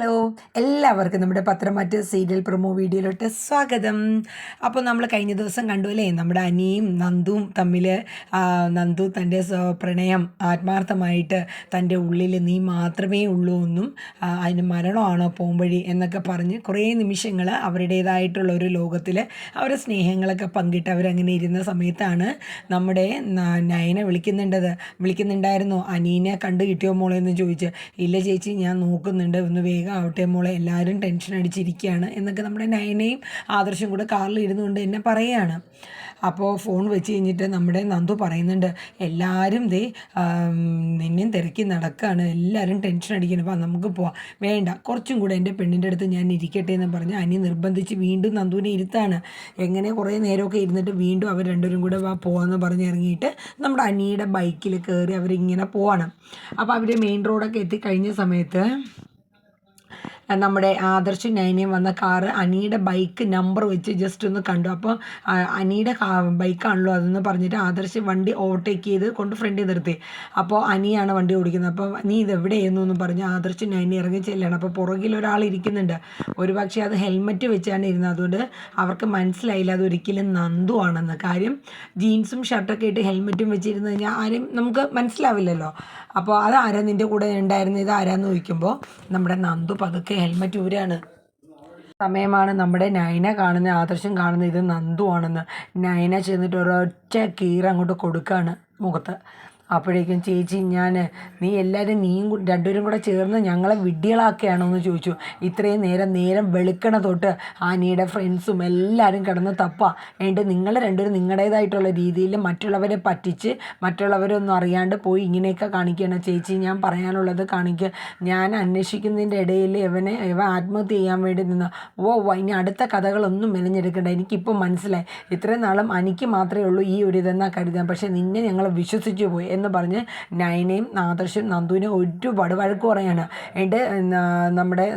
Hello എല്ലാവർക്കും നമ്മുടെ പത്രമാറ്റ് serial promo വീഡിയോയിലോട്ട് സ്വാഗതം. അപ്പോൾ നമ്മൾ കഴിഞ്ഞ ദിവസം കണ്ടു അല്ലേ നമ്മുടെ അനിയും നന്ദുവും തമ്മിൽ നന്ദു തന്റെ പ്രണയം ആത്മാർത്ഥമായിട്ട് തന്റെ ഉള്ളിൽ നീ മാത്രമേ ഉള്ളൂ എന്നും അതിന് മരണമാണോ പോംവഴി എന്നൊക്കെ പറഞ്ഞ് കുറേ നിമിഷങ്ങൾ അവരുടേതായിട്ടുള്ള ഒരു ലോകത്തിൽ അവരുടെ സ്നേഹങ്ങളൊക്കെ പങ്കിട്ട് അവരങ്ങനെ ഇരുന്ന സമയത്താണ് നമ്മുടെ നയന വിളിക്കുന്നുണ്ടത്. വിളിക്കുന്നുണ്ടായിരുന്നു അനീനെ കണ്ടു കിട്ടിയോ മോളെ? എന്ന് ചോദിച്ച് ഇല്ല ചേച്ചി ഞാൻ നോക്കുന്നുണ്ട് ഒന്ന് വേഗം ആവട്ടെ മോളെ എല്ലാവരും ടെൻഷൻ അടിച്ചിരിക്കുകയാണ് എന്നൊക്കെ നമ്മുടെ നയനയും ആദർശം കൂടെ കാറിൽ ഇരുന്നുകൊണ്ട് എന്നെ പറയുകയാണ്. അപ്പോൾ ഫോൺ വെച്ച് കഴിഞ്ഞിട്ട് നമ്മുടെ നന്ദു പറയുന്നുണ്ട് എല്ലാവരും ദേ നിന്നെയും തിരക്കി നടക്കുകയാണ് എല്ലാവരും ടെൻഷൻ അടിക്കണം അപ്പോൾ നമുക്ക് പോവാം. വേണ്ട കുറച്ചും കൂടെ എന്റെ പെണ്ണിന്റെ അടുത്ത് ഞാൻ ഇരിക്കട്ടെ എന്ന് പറഞ്ഞ് അനി നിർബന്ധിച്ച് വീണ്ടും നന്ദുവിനെ ഇരുത്താണ്. എങ്ങനെ കുറേ നേരമൊക്കെ ഇരുന്നിട്ട് വീണ്ടും അവർ രണ്ടുപേരും കൂടെ വാ പോകാമെന്ന് പറഞ്ഞ് ഇറങ്ങിയിട്ട് നമ്മുടെ അനിയുടെ ബൈക്കിൽ കയറി അവരിങ്ങനെ പോവാണ്. അപ്പോൾ അവർ മെയിൻ റോഡൊക്കെ എത്തിക്കഴിഞ്ഞ സമയത്ത് നമ്മുടെ ആദർശ് നൈനയും വന്ന കാറ് അനിയുടെ ബൈക്ക് നമ്പർ വെച്ച് ജസ്റ്റ് ഒന്ന് കണ്ടു. അപ്പോൾ അനിയുടെ ബൈക്കാണല്ലോ അതെന്ന് പറഞ്ഞിട്ട് ആദർശ് വണ്ടി ഓവർടേക്ക് ചെയ്ത് കൊണ്ട് ഫ്രണ്ടിൽ നിർത്തി. അപ്പോൾ അനിയാണ് വണ്ടി ഓടിക്കുന്നത്. അപ്പോൾ നീ ഇത് എവിടെയായിരുന്നു എന്ന് പറഞ്ഞ് ആദർശ് നൈനി ഇറങ്ങി ചെല്ലാണ്. അപ്പോൾ പുറകിൽ ഒരാൾ ഇരിക്കുന്നുണ്ട്. ഒരുപക്ഷേ അത് ഹെൽമെറ്റ് വെച്ചാണ് ഇരുന്നത്. അതുകൊണ്ട് അവർക്ക് മനസ്സിലായില്ല. അത് ഒരിക്കലും നന്ദു ആണെന്ന്. കാര്യം ജീൻസും ഷർട്ടൊക്കെ ഇട്ട് ഹെൽമെറ്റും വെച്ചിരുന്ന് കഴിഞ്ഞാൽ ആരും നമുക്ക് മനസ്സിലാവില്ലല്ലോ. അപ്പോൾ അത് ആരാ നിന്റെ കൂടെ ഉണ്ടായിരുന്നത്? ഇത് ആരാന്ന് ചോദിക്കുമ്പോൾ നമ്മുടെ നന്ദു പതുക്കെ ഹെൽമെറ്റ് ഊരാണ്. സമയമാണ് നമ്മുടെ നൈന കാണുന്ന ആദർശം കാണുന്ന ഇത് നന്ദു ആണെന്ന് നയന ചെന്നിട്ട് ഒരൊറ്റ കീറ അങ്ങോട്ട് കൊടുക്കുകയാണ് മുഖത്ത്. അപ്പോഴേക്കും ചേച്ചി ഞാൻ നീ എല്ലാവരും നീയും രണ്ടുപേരും കൂടെ ചേർന്ന് ഞങ്ങളെ വിഡ്ഢികളാക്കുകയാണോ എന്ന് ചോദിച്ചു. ഇത്രയും നേരം നേരം വെളുക്കണ തൊട്ട് ആനിയുടെ ഫ്രണ്ട്സും എല്ലാവരും കിടന്ന് തപ്പ. എന്നിട്ട് നിങ്ങൾ രണ്ടുപേരും നിങ്ങളുടേതായിട്ടുള്ള രീതിയിൽ മറ്റുള്ളവരെ പറ്റിച്ച് മറ്റുള്ളവരൊന്നും അറിയാണ്ട് പോയി ഇങ്ങനെയൊക്കെ കാണിക്കണം ചേച്ചി ഞാൻ പറയാനുള്ളത് കാണിക്കുക ഞാൻ അന്വേഷിക്കുന്നതിന്റെ ഇടയിൽ ഇവനെ ഇവ ആത്മഹത്യ ചെയ്യാൻ വേണ്ടി നിന്ന്. ഓ, ഇനി അടുത്ത കഥകളൊന്നും മെനഞ്ഞെടുക്കണ്ട. എനിക്കിപ്പോൾ മനസ്സിലായി. ഇത്രയും നാളും എനിക്ക് മാത്രമേ ഉള്ളൂ ഈ ഒരു ഇതെന്നാണ് കരുതാൻ. പക്ഷേ നിന്നെ ഞങ്ങൾ വിശ്വസിച്ചു പോയി. എന്ന് പറഞ്ഞ് നൈനയും നാദർശും നന്ദുവിനെ ഒരുപാട് വഴക്ക് പറയാണ്. ന- നമ്മുടെ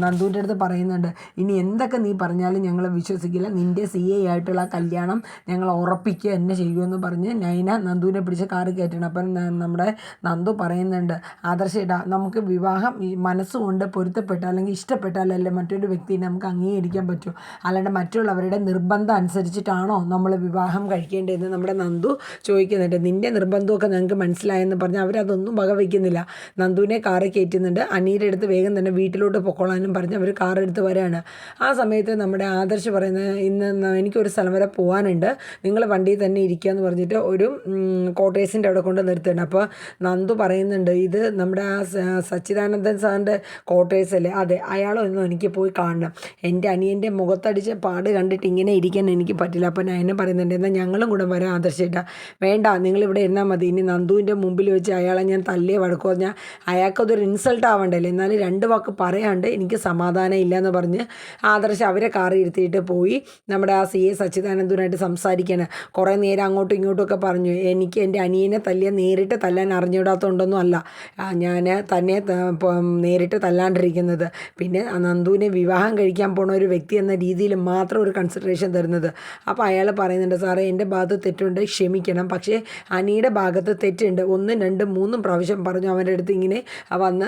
നന്ദുവിന്റെ അടുത്ത് പറയുന്നുണ്ട് ഇനി എന്തൊക്കെ നീ പറഞ്ഞാലും ഞങ്ങൾ വിശ്വസിക്കില്ല. നിന്റെ സി എ ആയിട്ടുള്ള കല്യാണം ഞങ്ങൾ ഉറപ്പിക്കുക തന്നെ ചെയ്യുമെന്ന് പറഞ്ഞ് നൈന നന്ദുവിനെ പിടിച്ച് കാറ് കയറ്റണം അപ്പം നമ്മുടെ നന്ദു പറയുന്നുണ്ട് ആദർശേട്ടാ നമുക്ക് വിവാഹം മനസ്സുകൊണ്ട് പൊരുത്തപ്പെട്ട അല്ലെങ്കിൽ ഇഷ്ടപ്പെട്ടാലല്ലേ മറ്റൊരു വ്യക്തിയെ നമുക്ക് അംഗീകരിക്കാൻ പറ്റൂ? അല്ലാണ്ട് മറ്റുള്ളവരുടെ നിർബന്ധം അനുസരിച്ചിട്ടാണോ നമ്മൾ വിവാഹം കഴിക്കേണ്ടതെന്ന് നമ്മുടെ നന്ദു ചോദിക്കുന്നുണ്ട്. നിന്റെ നിർബന്ധമൊക്കെ ഞങ്ങൾക്ക് മനസ്സിലായെന്ന് പറഞ്ഞ് അവരതൊന്നും വകവയ്ക്കുന്നില്ല നന്ദുവിനെ കാറ് കയറ്റുന്നുണ്ട്. അനിയുടെ അടുത്ത് വേഗം തന്നെ വീട്ടിലോട്ട് പൊക്കോളാനും പറഞ്ഞ് അവർ കാർ എടുത്ത് വരികയാണ് ആ സമയത്ത് നമ്മുടെ ആദർശ് പറയുന്നത് ഇന്ന് എനിക്കൊരു സ്ഥലം വരെ പോകാനുണ്ട് നിങ്ങൾ വണ്ടിയിൽ തന്നെ ഇരിക്കുക എന്ന് പറഞ്ഞിട്ട് ഒരു കോട്ടേഴ്സിന്റെ അവിടെ കൊണ്ട് നിർത്തുന്നുണ്ട്. അപ്പോൾ നന്ദു പറയുന്നുണ്ട് ഇത് നമ്മുടെ ആ സച്ചിദാനന്ദൻ സാറിന്റെ കോട്ടേഴ്സ് അല്ലേ? അതെ അയാളൊന്നും എനിക്ക് പോയി കാണണം. എന്റെ അനിയന്റെ മുഖത്തടിച്ച പാട് കണ്ടിട്ട് ഇങ്ങനെ ഇരിക്കാൻ എനിക്ക് പറ്റില്ല. അപ്പോൾ ഞാൻ പറയുന്നുണ്ട് എന്നാൽ ഞങ്ങളും കൂടെ വരാം ആദർശേട്ടാ വേണ്ട നിങ്ങളിവിടെ ഇരുന്നാൽ മതി. ഇനി നന്ദുവിന്റെ മുമ്പിൽ വെച്ച് അയാളെ ഞാൻ തല്ലിയ വഴക്കു പറഞ്ഞാൽ അയാൾക്കതൊരു ഇൻസൾട്ട് ആവണ്ടല്ലേ? എന്നാലും രണ്ട് വാക്ക് പറയാണ്ട് എനിക്ക് സമാധാനം ഇല്ല എന്ന് പറഞ്ഞ് ആദർശ് അവരെ കാറി ഇരുത്തിയിട്ട് പോയി. നമ്മുടെ ആ സി എ സച്ചിദാനന്ദനായിട്ട് സംസാരിക്കണം. കുറേ നേരം അങ്ങോട്ടും ഇങ്ങോട്ടും ഒക്കെ പറഞ്ഞു. എനിക്ക് എന്റെ അനിയനെ തല്ലിയ നേരിട്ട് തല്ലാൻ അറിഞ്ഞിടാത്തതുകൊണ്ടൊന്നും അല്ല. ഞാൻ തന്നെ നേരിട്ട് തല്ലാണ്ടിരിക്കുന്നത്. പിന്നെ നന്ദുവിനെ വിവാഹം കഴിക്കാൻ പോണ ഒരു വ്യക്തി എന്ന രീതിയിൽ മാത്രം ഒരു കൺസിഡറേഷൻ തരുന്നത്. അപ്പോൾ അയാൾ പറയുന്നുണ്ട് സാറേ എന്റെ ഭാഗത്ത് തെറ്റുണ്ട്. ക്ഷമിക്കണം. പക്ഷേ അനിയുടെ ഭാഗത്ത് തെറ്റുണ്ട്. ഒന്നും രണ്ടും മൂന്നും പ്രാവശ്യം പറഞ്ഞു അവന്റെ അടുത്ത് ഇങ്ങനെ വന്ന്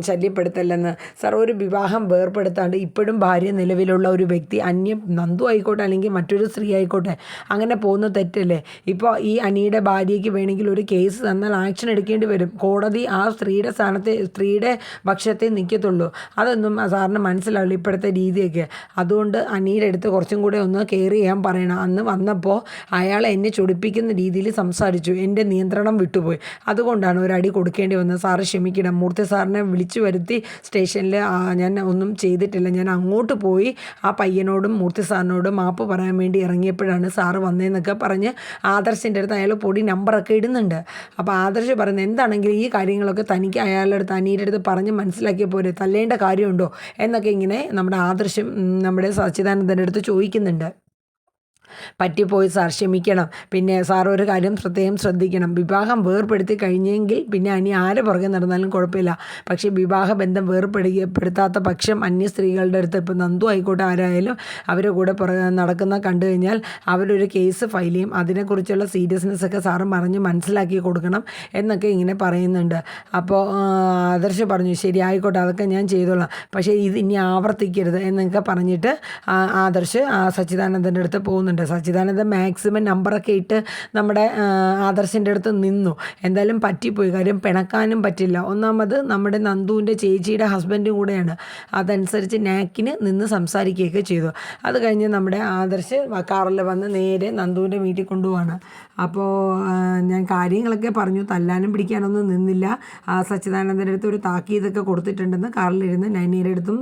ശല്യപ്പെടുത്തല്ലെന്ന്. സാർ ഒരു വിവാഹം വേർപ്പെടുത്താണ്ട് ഇപ്പോഴും ഭാര്യ നിലവിലുള്ള ഒരു വ്യക്തി അന്യം നന്ദു ആയിക്കോട്ടെ അല്ലെങ്കിൽ മറ്റൊരു സ്ത്രീ ആയിക്കോട്ടെ അങ്ങനെ പോകുന്ന തെറ്റല്ലേ? ഇപ്പോൾ ഈ അനിയുടെ ഭാര്യയ്ക്ക് വേണമെങ്കിൽ ഒരു കേസ് തന്നാൽ ആക്ഷൻ എടുക്കേണ്ടി വരും. കോടതി ആ സ്ത്രീയുടെ സ്ഥാനത്തെ സ്ത്രീയുടെ പക്ഷത്തെ നിൽക്കത്തുള്ളൂ. അതൊന്നും സാറിന് മനസ്സിലാവില്ല ഇപ്പോഴത്തെ രീതിയൊക്കെ. അതുകൊണ്ട് അനിയുടെ അടുത്ത് കുറച്ചും കൂടെ ഒന്ന് കെയർ ചെയ്യാൻ പറയണം. അന്ന് വന്നപ്പോൾ അയാൾ എന്നെ ചൊടിപ്പിക്കുന്ന രീതിയിൽ സംസാരിച്ചു. എന്റെ നിയന്ത്രണം വിട്ടുപോയി. അതുകൊണ്ടാണ് ഒരു അടി കൊടുക്കേണ്ടി വന്നത്. സാറ് ക്ഷമിക്കണം. മൂർത്തി സാറിനെ വിളിച്ചു വരുത്തി സ്റ്റേഷനിൽ ഞാൻ ഒന്നും ചെയ്തിട്ടില്ല. ഞാൻ അങ്ങോട്ട് പോയി ആ പയ്യനോടും മൂർത്തി സാറിനോടും മാപ്പ് പറയാൻ വേണ്ടി ഇറങ്ങിയപ്പോഴാണ് സാറ് വന്നതെന്നൊക്കെ പറഞ്ഞ് ആദർശിന്റെ അടുത്ത് അയാൾ പൊടി നമ്പറൊക്കെ ഇടുന്നുണ്ട്. അപ്പോൾ ആദർശ് പറയുന്നത് എന്താണെങ്കിലും ഈ കാര്യങ്ങളൊക്കെ തനിക്ക് അയാളുടെ അടുത്ത് അനിയുടെ അടുത്ത് പറഞ്ഞ് മനസ്സിലാക്കിയ പോരെ. തല്ലേണ്ട കാര്യമുണ്ടോ? എന്നൊക്കെ ഇങ്ങനെ നമ്മുടെ ആദർശം നമ്മുടെ സച്ചിദാനന്ദന്റെ അടുത്ത് ചോദിക്കുന്നുണ്ട്. പറ്റിപ്പോയി സാർ ക്ഷമിക്കണം. പിന്നെ സാർ ഒരു കാര്യം പ്രത്യേകം ശ്രദ്ധിക്കണം. വിവാഹം വേർപ്പെടുത്തി കഴിഞ്ഞെങ്കിൽ പിന്നെ അനി ആരെ പുറകെ നടന്നാലും കുഴപ്പമില്ല. പക്ഷേ വിവാഹ ബന്ധം വേർപ്പെടുകപ്പെടുത്താത്ത പക്ഷം അന്യ സ്ത്രീകളുടെ അടുത്ത് ഇപ്പോൾ നന്ദു ആയിക്കോട്ടെ ആരായാലും അവരെ കൂടെ നടക്കുന്ന കണ്ടു കഴിഞ്ഞാൽ അവരൊരു കേസ് ഫയൽ ചെയ്യും. അതിനെക്കുറിച്ചുള്ള സീരിയസ്നെസ് ഒക്കെ സാറ് പറഞ്ഞ് മനസ്സിലാക്കി കൊടുക്കണം എന്നൊക്കെ ഇങ്ങനെ പറയുന്നുണ്ട്. അപ്പോൾ ആദർശ് പറഞ്ഞു ശരി ആയിക്കോട്ടെ അതൊക്കെ ഞാൻ ചെയ്തോളാം. പക്ഷേ ഇത് ഇനി ആവർത്തിക്കരുത് എന്നൊക്കെ പറഞ്ഞിട്ട് ആദർശ് സച്ചിദാനന്ദന്റെ അടുത്ത് പോകുന്നുണ്ട്. സച്ചിദാനന്ദൻ മാക്സിമം നമ്പറൊക്കെ ഇട്ട് നമ്മുടെ ആദർശിന്റെ അടുത്ത് നിന്നു. എന്തായാലും പറ്റിപ്പോയി. കാര്യം പിണക്കാനും പറ്റില്ല. ഒന്നാമത് നമ്മുടെ നന്ദുവിന്റെ ചേച്ചിയുടെ ഹസ്ബൻഡും കൂടെയാണ്. അതനുസരിച്ച് നാക്കിന് നിന്ന് സംസാരിക്കുകയൊക്കെ ചെയ്തു. അത് കഴിഞ്ഞ് നമ്മുടെ ആദർശ് കാറിൽ വന്ന് നേരെ നന്ദുവിന്റെ വീട്ടിൽ കൊണ്ടുപോവാണ്. അപ്പോൾ ഞാൻ കാര്യങ്ങളൊക്കെ പറഞ്ഞു. തല്ലാനും പിടിക്കാനൊന്നും നിന്നില്ല. സച്ചിദാനന്ദന്റെ അടുത്ത് ഒരു താക്കീതൊക്കെ കൊടുത്തിട്ടുണ്ടെന്ന് കാറിലിരുന്ന് നൈനയുടെ അടുത്തും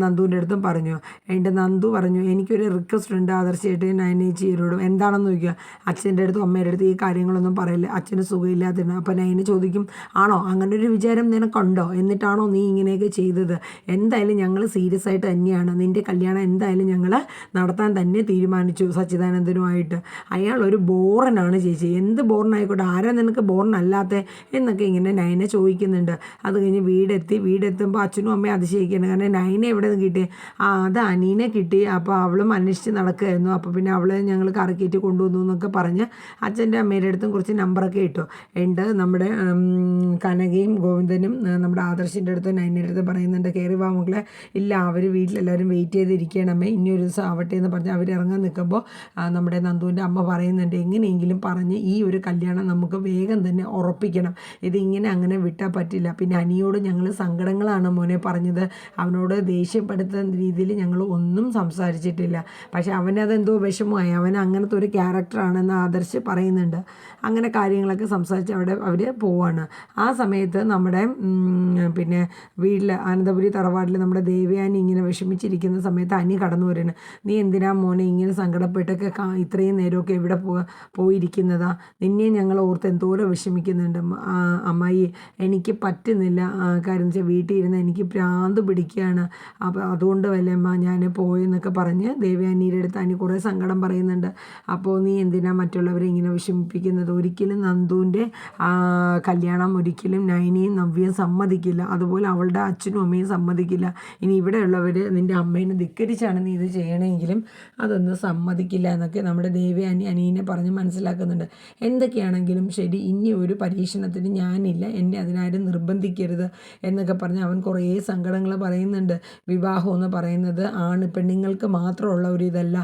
നന്ദുവിന്റെ അടുത്തും പറഞ്ഞു. എന്റെ നന്ദു പറഞ്ഞു എനിക്കൊരു റിക്വസ്റ്റ് ഉണ്ട് ആദർശമായിട്ട് നയനേച്ചിയോടും എന്താണെന്ന് ചോദിക്കുക. അച്ഛന്റെ അടുത്തും അമ്മയുടെ അടുത്ത് ഈ കാര്യങ്ങളൊന്നും പറയില്ല. അച്ഛന് സുഖമില്ലാതിരുന്നു അപ്പോൾ നൈനെ ചോദിക്കും ആണോ? അങ്ങനെ ഒരു വിചാരം നിനക്കുണ്ടോ? എന്നിട്ടാണോ നീ ഇങ്ങനെയൊക്കെ ചെയ്തത്? എന്തായാലും ഞങ്ങൾ സീരിയസ് ആയിട്ട് തന്നെയാണ്. നിന്റെ കല്യാണം എന്തായാലും ഞങ്ങൾ നടത്താൻ തന്നെ തീരുമാനിച്ചു സച്ചിദാനന്ദനുമായിട്ട്. അയാൾ ഒരു ബോറനാണ് ചേച്ചി. എന്ത് ബോറനായിക്കോട്ടെ ആരാ നിനക്ക് ബോറനല്ലാത്ത? എന്നൊക്കെ ഇങ്ങനെ നൈനെ ചോദിക്കുന്നുണ്ട്. അത് കഴിഞ്ഞ് വീടെത്തി. വീടെത്തുമ്പോൾ അച്ഛനും അമ്മയും അതിശയിക്കുകയാണ്. കാരണം നൈനെ എവിടെ നിന്ന് കിട്ടി? ആ അത് അനീനെ കിട്ടി. അപ്പോൾ അവളും അന്വേഷിച്ച് നടക്കുമായിരുന്നു അപ്പോൾ പിന്നെ അവളെ ഞങ്ങൾ കറക്കിയിട്ട് കൊണ്ടുവന്നു എന്നൊക്കെ പറഞ്ഞ് അച്ഛന്റെ അമ്മയുടെ അടുത്തും കുറച്ച് നമ്പറൊക്കെ ഇട്ടു. ഉണ്ട് നമ്മുടെ കനകയും ഗോവിന്ദനും നമ്മുടെ ആദർശിന്റെ അടുത്തും നൈനയുടെ അടുത്ത് പറയുന്നുണ്ട് കയറി വാ മക്കളെ. ഇല്ല അവർ വീട്ടിലെല്ലാവരും വെയിറ്റ് ചെയ്തിരിക്കണം അമ്മേ ഇനി ഒരു ദിവസം ആവട്ടെ എന്ന് പറഞ്ഞ് അവർ ഇറങ്ങാൻ നിൽക്കുമ്പോൾ നമ്മുടെ നന്ദുവിന്റെ അമ്മ പറയുന്നുണ്ട് എങ്ങനെയെങ്കിലും പറഞ്ഞ് ഈ ഒരു കല്യാണം നമുക്ക് വേഗം തന്നെ ഉറപ്പിക്കണം. ഇതിങ്ങനെ അങ്ങനെ വിട്ടാൽ പറ്റില്ല. പിന്നെ അനിയോട് ഞങ്ങൾ സങ്കടങ്ങളാണ് മോനെ പറഞ്ഞത്. അവനോട് ദേഷ്യപ്പെടുത്തുന്ന രീതിയിൽ ഞങ്ങൾ ഒന്നും സംസാരിച്ചിട്ടില്ല. പക്ഷേ അവനതെന്തോ വിഷമമായി അവൻ അങ്ങനത്തെ ഒരു ക്യാരക്ടറാണെന്ന് ആദർശ് പറയുന്നുണ്ട്. അങ്ങനെ കാര്യങ്ങളൊക്കെ സംസാരിച്ച് അവിടെ അവർ പോവാണ്. ആ സമയത്ത് നമ്മുടെ പിന്നെ വീട്ടിൽ അനന്തപുരി തറവാട്ടിൽ നമ്മുടെ ദേവയാനി ഇങ്ങനെ വിഷമിച്ചിരിക്കുന്ന സമയത്ത് അനി കടന്നു വരുന്നു നീ എന്തിനാ മോനെ ഇങ്ങനെ സങ്കടപ്പെട്ടൊക്കെ ഇത്രയും നേരമൊക്കെ എവിടെ പോ പോയിരിക്കുന്നതാ? നിന്നെ ഞങ്ങൾ ഓർത്ത് എന്തോരം വിഷമിക്കുന്നുണ്ട്. അമ്മായി എനിക്ക് പറ്റുന്നില്ല. കാര്യം വെച്ചാൽ വീട്ടിൽ ഇരുന്ന് എനിക്ക് പ്രാന്ത് പിടിക്കുകയാണ്. അപ്പോൾ അതുകൊണ്ട് വല്ലമ്മ ഞാൻ പോയെന്നൊക്കെ പറഞ്ഞ് ദേവയാനിയുടെ അടുത്ത് അനി കുറേ സങ്കടം പറയുന്നുണ്ട്. അപ്പോൾ നീ എന്തിനാ മറ്റുള്ളവരെ ഇങ്ങനെ വിഷമിപ്പിക്കുന്നത്? ഒരിക്കലും നന്ദുവിന്റെ കല്യാണം ഒരിക്കലും നൈനിയും നവ്യയും സമ്മതിക്കില്ല. അതുപോലെ അവളുടെ അച്ഛനും അമ്മയും സമ്മതിക്കില്ല. ഇനി ഇവിടെയുള്ളവർ നിന്റെ അമ്മേനെ ധിക്കരിച്ചാണ് നീ ഇത് ചെയ്യണമെങ്കിലും അതൊന്നും സമ്മതിക്കില്ല എന്നൊക്കെ നമ്മുടെ ദേവി അനി അനീനെ പറഞ്ഞ് മനസ്സിലാക്കുന്നുണ്ട്. എന്തൊക്കെയാണെങ്കിലും ശരി ഇനി ഒരു പരീക്ഷണത്തിന് ഞാനില്ല. എന്നെ അതിനാരും നിർബന്ധിക്കരുത് എന്നൊക്കെ പറഞ്ഞ് അവൻ കുറേ സങ്കടങ്ങൾ പറയുന്നുണ്ട്. വിവാഹം എന്ന് പറയുന്നത് ആണ് പെണ്ണുങ്ങൾക്ക് മാത്രമുള്ള ഒരു ഇതല്ല.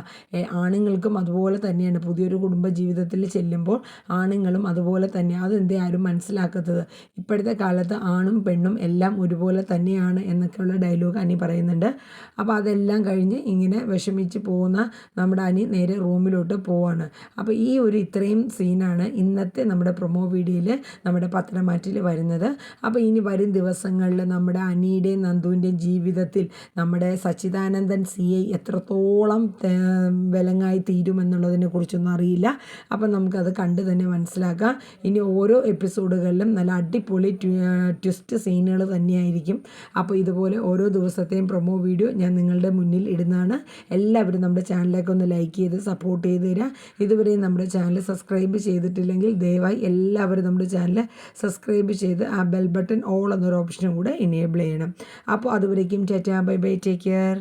ആണുങ്ങൾക്കും അതുപോലെ തന്നെയാണ്. പുതിയൊരു കുടുംബ ജീവിതത്തിൽ ചെല്ലുമ്പോൾ ആണുങ്ങളും അതുപോലെ തന്നെ. അതെന്തേ ആരും മനസ്സിലാക്കാത്തത്? ഇപ്പോഴത്തെ കാലത്ത് ആണും പെണ്ണും എല്ലാം ഒരുപോലെ തന്നെയാണ് എന്നൊക്കെയുള്ള ഡയലോഗ് അനി പറയുന്നുണ്ട്. അപ്പോൾ അതെല്ലാം കഴിഞ്ഞ് ഇങ്ങനെ വിഷമിച്ച് പോകുന്ന നമ്മുടെ അനി നേരെ റൂമിലോട്ട് പോവാണ്. അപ്പോൾ ഈ ഒരു ഇത്രയും സീനാണ് ഇന്നത്തെ നമ്മുടെ പ്രൊമോ വീഡിയോയിൽ നമ്മുടെ പത്രമാറ്റിൽ വരുന്നത്. അപ്പോൾ ഇനി വരും ദിവസങ്ങളിൽ നമ്മുടെ അനിയുടെയും നന്ദുവിന്റെയും ജീവിതത്തിൽ നമ്മുടെ സച്ചിദാനന്ദൻ സി ഐ എത്രത്തോളം വിലങ്ങായി തീരുമെന്നുള്ളതിനെ കുറിച്ചൊന്നും അറിയില്ല. അപ്പം നമുക്കത് കണ്ട് തന്നെ മനസ്സിലാക്കാം. ഇനി ഓരോ എപ്പിസോഡുകളിലും നല്ല അടിപൊളി ട്വിസ്റ്റ് സീനുകൾ തന്നെയായിരിക്കും. അപ്പോൾ ഇതുപോലെ ഓരോ ദിവസത്തെയും പ്രൊമോ വീഡിയോ ഞാൻ നിങ്ങളുടെ മുന്നിൽ ഇടുന്നതാണ്. എല്ലാവരും നമ്മുടെ ചാനലിലേക്ക് ഒന്ന് ലൈക്ക് ചെയ്ത് സപ്പോർട്ട് ചെയ്ത് തരിക ഇതുവരെയും നമ്മുടെ ചാനൽ സബ്സ്ക്രൈബ് ചെയ്തിട്ടില്ലെങ്കിൽ ദയവായി എല്ലാവരും നമ്മുടെ ചാനൽ സബ്സ്ക്രൈബ് ചെയ്ത് ആ ബെൽ ബട്ടൺ ഓൾ എന്നൊരു ഓപ്ഷനും കൂടെ എനേബിൾ ചെയ്യണം. അപ്പോൾ അതുവരേക്കും ചേറ്റാ ബൈ ബൈ ടേക്ക് കെയർ